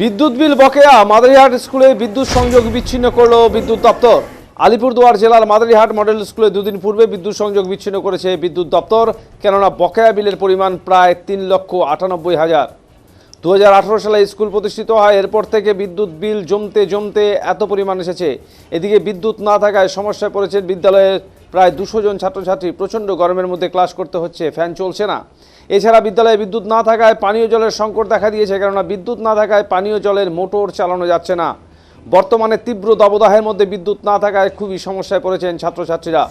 বিদ্যুৎ বিল বকেয়া, মাদারিহাট স্কুলে বিদ্যুৎ সংযোগ বিচ্ছিন্ন করল বিদ্যুৎ দপ্তর। আলিপুরদুয়ার জেলার মাদারিহাট মডেল স্কুলে দুদিন পূর্বে বিদ্যুৎ সংযোগ বিচ্ছিন্ন করেছে বিদ্যুৎ দপ্তর, কেননা বকেয়া বিলের পরিমাণ প্রায় তিন লক্ষ আটানব্বই হাজার। দু সালে স্কুল প্রতিষ্ঠিত হয়, এরপর থেকে বিদ্যুৎ বিল জমতে জমতে এত পরিমাণ এসেছে। এদিকে বিদ্যুৎ না থাকায় সমস্যায় পড়েছেন বিদ্যালয়ের প্রায় দুশো জন ছাত্রছাত্রী। প্রচণ্ড গরমের মধ্যে ক্লাস করতে হচ্ছে, ফ্যান চলছে না। এছাড়া বিদ্যালয়ে বিদ্যুৎ না থাকায় পানীয় জলের সংকট দেখা দিয়েছে, কেননা বিদ্যুৎ না থাকায় পানীয় জলের মোটর চালানো যাচ্ছে না। বর্তমানে তীব্র দবদাহের মধ্যে বিদ্যুৎ না থাকায় খুবই সমস্যায় পড়েছেন ছাত্রছাত্রীরা।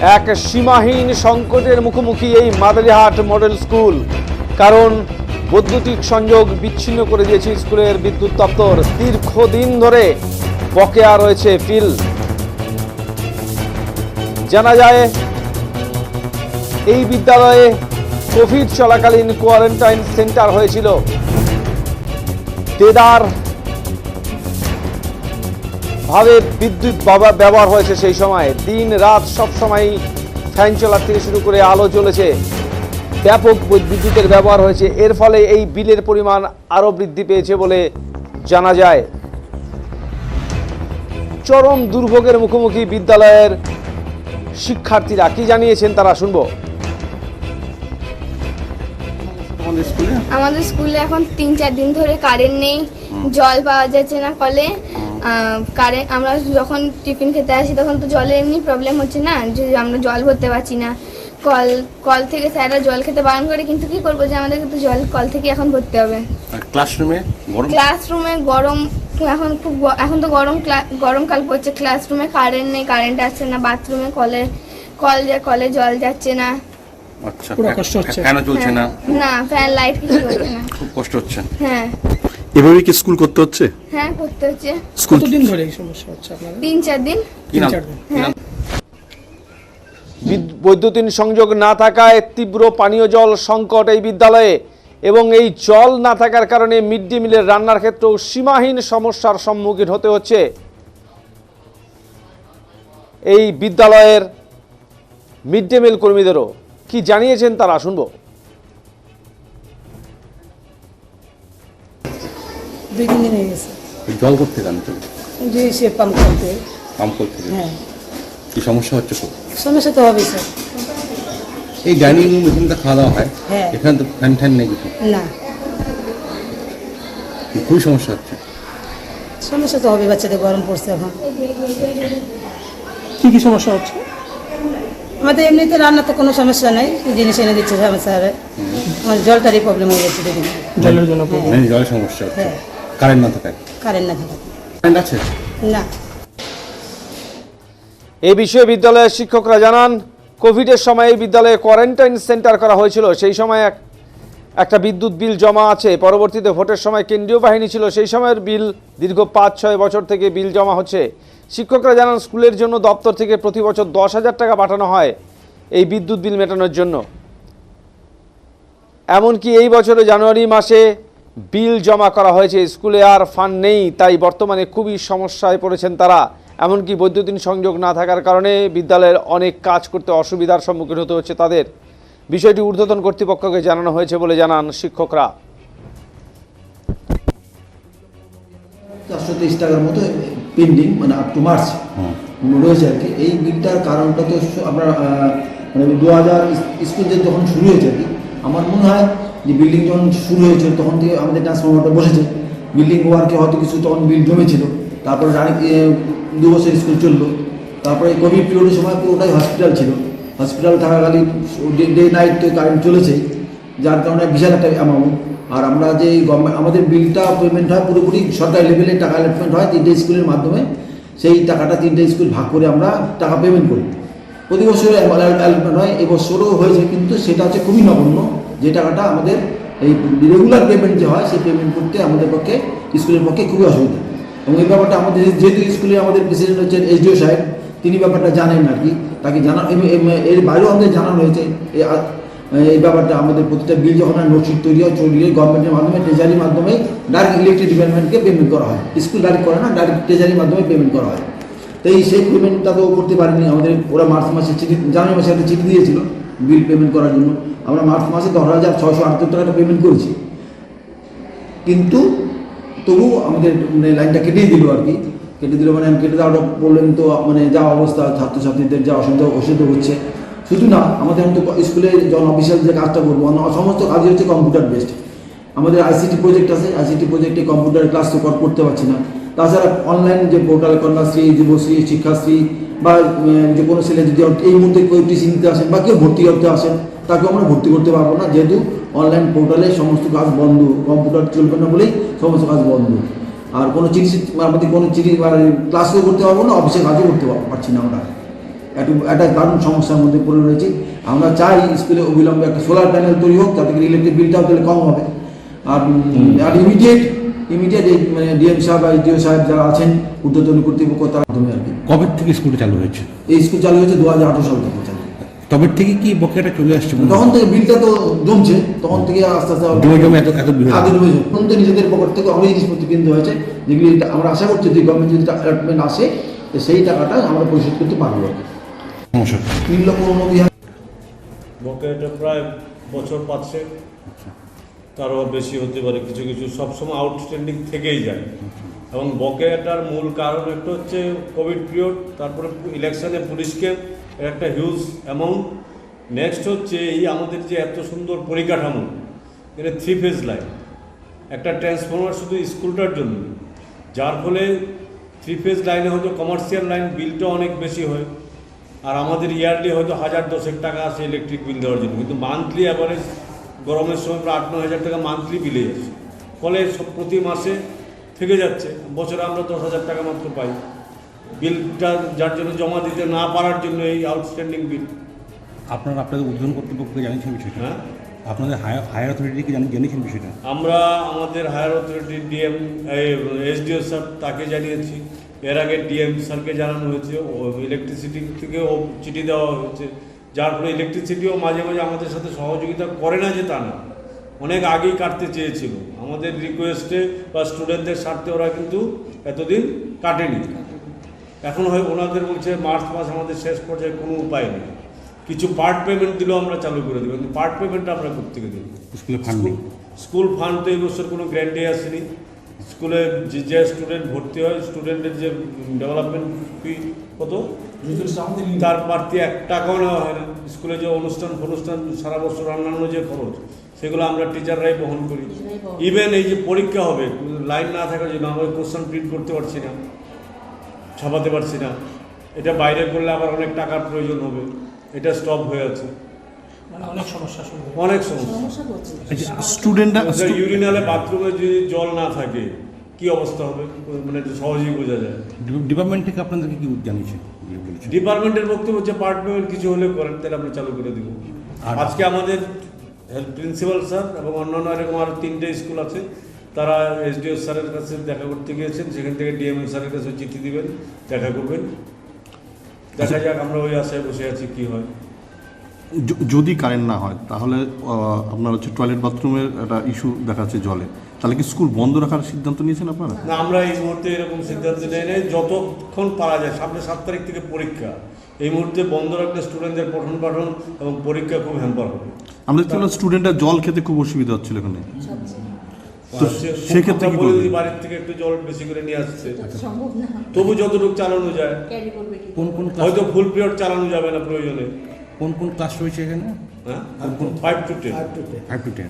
এক সীমাহীন সংকটের মুখোমুখি এই মাদারিহাট মডেল স্কুল। কারণ বৈদ্যুতিক সংযোগ বিচ্ছিন্ন করে দিয়েছে স্কুলের বিদ্যুৎ দপ্তর। দীর্ঘদিন ধরে বকেয়া রয়েছে বিল জানা যায়, এই বিদ্যালয়ে কোভিড চলাকালীন কোয়ারেন্টাইন সেন্টার হয়েছিল। দেদার ভাবে বিদ্যুৎ ব্যবহার হয়েছে সেই সময়। দিন রাত সব সময় ফ্যান চলার থেকে শুরু করে আলো জ্বলেছে। ব্যাপক বিদ্যুতের ব্যবহার হয়েছে। এর ফলে এই বিলের পরিমাণ আরও বৃদ্ধি পেয়েছে বলে জানা যায়। চরম দুর্ভোগের মুখোমুখি বিদ্যালয়ের শিক্ষার্থীরা কি জানিয়েছেন তারা শুনব। আমাদের স্কুলে এখন তিন চার দিন ধরে কারেন্ট নেই জল পাওয়া যাচ্ছে না কলে। কারেন্ট আমরা যখন টিফিন খেতে আসি তখন তো জলের এমনি প্রবলেম হচ্ছে না? যে আমরা জল ভরতে পারছি না। কল কল থেকে স্যাররা জল খেতে বারণ করে কিন্তু কি করব যে আমাদেরকে তো জল কল থেকে এখন ভরতে হবে? ক্লাসরুমে গরম? ক্লাসরুমে গরম এখন খুব এখন তো গরম ক্লা- গরমকাল পড়ছে। ক্লাসরুমে কারেন্ট নেই কারেন্ট আসছে না বাথরুমে কলে কল যা কলে জল যাচ্ছে না। আচ্ছা পুরো কষ্ট হচ্ছে। কেন চলছে না? না ফ্যান লাইট কিছু হচ্ছে না। খুব কষ্ট হচ্ছে। হ্যাঁ। এভাবে কি স্কুল করতে হচ্ছে? হ্যাঁ করতে হচ্ছে। স্কুল কতদিন ধরে এই সমস্যা হচ্ছে আপনাদের? তিন চার দিন। তিন চার দিন। কি বৈদ্যুতিন সংযোগ না থাকায় তীব্র পানীয় জল সংকট এই বিদ্যালয়ে এবং এই জল না থাকার কারণে মিড ডে মিলের রান্নার ক্ষেত্রেও সীমাহীন সমস্যার সম্মুখীন হতে হচ্ছে। এই বিদ্যালয়ের মিড ডে মিল কর্মীদেরও কি জানিয়েছেন তারা? শুনব। দুই তিন দিন হয়ে গেছে। জল করতে কেন তো? যে সে পাম্প করতে। পাম্প করতে হ্যাঁ। কি সমস্যা হচ্ছে খুব? সমস্যা তো হবে স্যার। এই ডাইনিং রুম এখানে খাওয়া দাওয়া হয়? হ্যাঁ। এখানে তো ফ্যান ফ্যান নেই কিছু? না। খুবই সমস্যা হচ্ছে? সমস্যা তো হবে বাচ্চাদের গরম পড়ছে এখন। কি কি সমস্যা হচ্ছে? আমাদের এমনিতে রান্নার তো কোনো সমস্যা নেই জিনিস এনে দিচ্ছে সমস্যা আমার জলটারই প্রবলেম হয়ে গেছে দেখুন জলের জন্য। জলের সমস্যা হচ্ছে। হ্যাঁ। কারেন্ট না থাকায়? কারেন্ট না থাকা কারেন্ট আছে? না। এই বিষয়ে বিদ্যালয়ের শিক্ষকরা জানান কোভিডের সময় এই বিদ্যালয়ে কোয়ারেন্টাইন সেন্টার করা হয়েছিল। সেই সময় এক একটা বিদ্যুৎ বিল জমা আছে। পরবর্তীতে ভোটের সময় কেন্দ্রীয় বাহিনী ছিল। সেই সময়ের বিল দীর্ঘ পাঁচ ছয় বছর থেকে বিল জমা হচ্ছে। শিক্ষকরা জানান স্কুলের জন্য দপ্তর থেকে প্রতি বছর দশ হাজার টাকা পাঠানো হয় এই বিদ্যুৎ বিল মেটানোর জন্য। এমনকি এই বছরে জানুয়ারি মাসে বিল জমা করা হয়েছে স্কুলে আর ফান্ড নেই তাই বর্তমানে খুবই সমস্যায় পড়েছেন তারা। এমনকি বৈদ্যুতিন সংযোগ না থাকার কারণে বিদ্যালয়ের অনেক কাজ করতে অসুবিধার সম্মুখীন হতে হচ্ছে তাদের। বিষয়টি ঊর্ধ্বতন কর্তৃপক্ষকে জানানো হয়েছে বলে জানান শিক্ষকরা। চারশো তেইশ টাকার মতো পেন্ডিং মানে আপ টু মার্চ রয়েছে আর কি। এই বিলটার কারণটা তো আপনার মানে দু হাজার স্কুল যে যখন শুরু হয়েছে আর কি আমার মনে হয় যে বিল্ডিং যখন শুরু হয়েছিল, তখন থেকে আমাদের ট্রান্সফরমারটা বসেছে। বিল্ডিং ওয়ার্কে হয়তো কিছু তখন বিল জমেছিল। তারপরে দু বছর স্কুল চলল। তারপরে কোভিড পিরিয়ডের সময় পুরোটাই হসপিটাল ছিল। হসপিটাল থাকাকালীন ডে নাইট তো কারেন্ট চলেছে, যার কারণে বিশাল একটা অ্যামাউন্ট আর আমরা যে গভর্নমেন্ট আমাদের বিলটা পেমেন্ট হয় পুরোপুরি সরকারি লেভেলে টাকা অ্যালটমেন্ট হয় তিনটে স্কুলের মাধ্যমে। সেই টাকাটা তিনটে স্কুল ভাগ করে আমরা টাকা পেমেন্ট করি। প্রতি বছর হয়, এবছরও হয়েছে, কিন্তু সেটা হচ্ছে খুবই নগণ্য। যে টাকাটা আমাদের এই রেগুলার পেমেন্ট যে হয়, সেই পেমেন্ট করতে আমাদের পক্ষে, স্কুলের পক্ষে খুবই অসুবিধা। এবং এই ব্যাপারটা আমাদের যেহেতু স্কুলে আমাদের প্রেসিডেন্ট হচ্ছেন এসডিও সাহেব, তিনি ব্যাপারটা জানেন আর কি। তাকে জানা এর বাইরেও আমাদের জানানো হয়েছে। এই ব্যাপারটা আমাদের প্রতিটা বিল যখন নোটশিট তৈরি হয় তৈরি হয় গভর্নমেন্টের মাধ্যমে ট্রেজারির মাধ্যমে ডাইরেক্ট ইলেকট্রিক ডিপার্টমেন্টকে পেমেন্ট করা হয়। স্কুল ডাইরেক্ট করে না ডাইরেক্ট ট্রেজারির মাধ্যমে পেমেন্ট করা হয়। তো এই সেই পেমেন্টটা তো করতে পারিনি। আমাদের ওরা মার্চ মাসে চিঠি, জানুয়ারি মাসে একটা চিঠি দিয়েছিল বিল পেমেন্ট করার জন্য। আমরা মার্চ মাসে দশ হাজার ছশো আটাত্তর টাকাটা পেমেন্ট করেছি। কিন্তু তবু আমাদের মানে লাইনটা কেটেই দিল আর কি। কেটে দিল মানে আমি কেটে দেওয়াটা বললেন তো মানে যা অবস্থা, ছাত্রছাত্রীদের যা অসুবিধা অসুবিধা হচ্ছে। শুধু না, আমাদের এখন তো স্কুলে যখন অফিসিয়াল যে কাজটা করব সমস্ত কাজই হচ্ছে কম্পিউটার বেসড আমাদের আইসিটি প্রজেক্ট আছে আইসিটি প্রজেক্টে কম্পিউটার ক্লাস তো কর- করতে পারছি না। তাছাড়া অনলাইন যে পোর্টাল কন্যাশ্রী যুবশ্রী শিক্ষাশ্রী বা যে কোনো ছেলে যদি এই মুহূর্তে কেউ টিসি নিতে আসেন বা কেউ ভর্তি করতে আসেন তাকেও আমরা ভর্তি করতে পারব না। যেহেতু অনলাইন পোর্টালে সমস্ত কাজ বন্ধ কম্পিউটার চলবে না বলেই সমস্ত কাজ বন্ধ। আর কোনো চিঠি আমাদের কোনো চিঠি মানে ক্লাসও করতে পারব না অফিসে কাজও করতে পার- পারছি না আমরা। একটু একটা দারুণ সমস্যার মধ্যে পড়ে রয়েছি। আমরা চাই স্কুলে অবিলম্বে একটা সোলার প্যানেল তৈরি হোক তাতে করে ইলেকট্রিক বিলটাও তাহলে কম হবে। আর আর ইমিডিয়েট ইমিডিয়েট মানে ডিএম সাহেব বা ডিও সাহেব যারা আছেন ঊর্ধ্বতন কর্তৃপক্ষ তার মাধ্যমে আর কি। কবে থেকে স্কুলটা চালু হয়েছে? এই স্কুল চালু হয়েছে দু হাজার আঠারো সাল থেকে চালু। তবে থেকে কি বকেয়াটা চলে আসছে তখন থেকে বিলটা তো জমছে তখন থেকে আস্তে আস্তে জমে জমে এত এত বিল আগে জমে তখন তো নিজেদের পকেট থেকে অনেক জিনিসপত্র কিনতে হয়েছে। যেগুলি আমরা আশা করছি যে গভর্নমেন্ট যদি অ্যালটমেন্ট আসে তো সেই টাকাটা আমরা পরিশোধ করতে পারব। আর কি সমস্যা। তিন লক্ষ উননব্বই হাজার বকেয়াটা প্রায় বছর পাচ্ছে তারও বেশি হতে পারে, কিছু কিছু সবসময় আউটস্ট্যান্ডিং থেকেই যায়। এবং বকেয়াটার মূল কারণ একটা হচ্ছে কোভিড পিরিয়ড তারপরে ইলেকশনে পুলিশকে একটা হিউজ অ্যামাউন্ট নেক্সট হচ্ছে এই আমাদের যে এত সুন্দর পরিকাঠামো, এটা থ্রি ফেজ লাইন একটা ট্রান্সফরমার শুধু স্কুলটার জন্য, যার ফলে থ্রি ফেজ লাইনে হয়তো কমার্শিয়াল লাইন বিলটা অনেক বেশি হয়, আর আমাদের ইয়ারলি হয়তো হাজার দশেক টাকা আসে ইলেকট্রিক বিল দেওয়ার জন্য। কিন্তু মান্থলি অ্যাভারেজ গরমের সময় প্রায় আট ন হাজার টাকা মান্থলি বিলে যাচ্ছে। ফলে প্রতি মাসে থেকে যাচ্ছে। বছরে আমরা দশ হাজার টাকা মাত্র পাই। বিলটা যার জন্য জমা দিতে না পারার জন্য এই আউটস্ট্যান্ডিং বিল আপনারা আপনাদের উদ্বোধন কর্তৃপক্ষকে জানিয়েছেন বিষয়টা? হ্যাঁ। আপনাদের হায়ার হায়ার অথরিটিকে জানিয়েছেন বিষয়টা? আমরা আমাদের higher authority DM SDO sir তাকে জানিয়েছি। এর আগে ডিএম স্যারকে জানানো হয়েছে। ও ইলেকট্রিসিটি থেকেও চিঠি দেওয়া হয়েছে। যার ফলে ইলেকট্রিসিটিও মাঝে মাঝে আমাদের সাথে সহযোগিতা করে না যে তা না। অনেক আগেই কাটতে চেয়েছিল। আমাদের রিকোয়েস্টে বা স্টুডেন্টদের স্বার্থে ওরা কিন্তু এতদিন কাটেনি। এখন হয় ওনাদের বলছে মার্চ মাস আমাদের শেষ পর্যায়ে কোনো উপায় নেই। কিছু পার্ট পেমেন্ট দিলেও আমরা চালু করে দেবো। কিন্তু পার্ট পেমেন্ট আমরা করতে দেবো? স্কুলে ফান্ড স্কুল ফান্ড তো এই বছর কোনো গ্র্যান্ডে আসেনি। স্কুলে যে যে স্টুডেন্ট ভর্তি হয় স্টুডেন্টের যে ডেভেলপমেন্ট ফি কত? তার বাড়তি এক টাকাও নেওয়া হয় না। স্কুলে যে অনুষ্ঠান ফনুষ্ঠান সারা বছর অন্যান্য যে খরচ সেগুলো আমরা টিচাররাই বহন করি। ইভেন এই যে পরীক্ষা হবে লাইন না থাকার জন্য আমরা কোশ্চেন প্রিন্ট করতে পারছি না ছাপাতে পারছি না। এটা বাইরে করলে আবার অনেক টাকার প্রয়োজন হবে। এটা স্টপ হয়ে আছে। মানে অনেক সমস্যা অনেক সমস্যা। স্টুডেন্টরা ইউরিনালে বাথরুমে যদি জল না থাকে কি অবস্থা হবে? মানে সহজেই বোঝা যায়। ডিপার্টমেন্ট থেকে আপনাদেরকে কি জানিয়েছে ডিপার্টমেন্টের বক্তব্য হচ্ছে পার্ট পেমেন্ট কিছু হলে করেন তাহলে আমরা চালু করে দেবো। আর- আজকে আমাদের প্রিন্সিপাল স্যার এবং অন্যান্য এরকম আরও তিনটে স্কুল আছে তারা এসডিও স্যারের কাছে দেখা করতে গিয়েছেন সেখান থেকে ডিএমএ স্যারের কাছে চিঠি দিবেন দেখা করবেন। দেখা যাক আমরা ওই আশায় বসে আছি কী হয়। যদি কারেন্ট না হয় তাহলে আপনার হচ্ছে টয়লেট বাথরুমের একটা ইস্যু দেখাচ্ছে জলে। তাহলে কি স্কুল বন্ধ রাখার সিদ্ধান্ত নিয়েছেন আপনারা? না আমরা এই মুহূর্তে এরকম সিদ্ধান্ত নেই নাই। যতক্ষণ পারা যায় সামনে সাত তারিখ থেকে পরীক্ষা। এই মুহূর্তে বন্ধ রাখলে স্টুডেন্টদের পঠন পাঠন এবং পরীক্ষা খুব হ্যাম্পার হবে। আমরা দেখতে পেলাম স্টুডেন্টরা জল খেতে খুব অসুবিধা হচ্ছিল এখানে। তো সে- সেক্ষেত্রে কি বলে বাড়ির থেকে একটু জল বেশি করে নিয়ে আসছে তবু যতটুকু চালানো যায়। কোন কোন হয়তো ফুল পিরিয়ড চালানো যাবে না প্রয়োজনে। কোন কোন ক্লাস রয়েছে এখানে? হ্যাঁ? Five to ten five to ten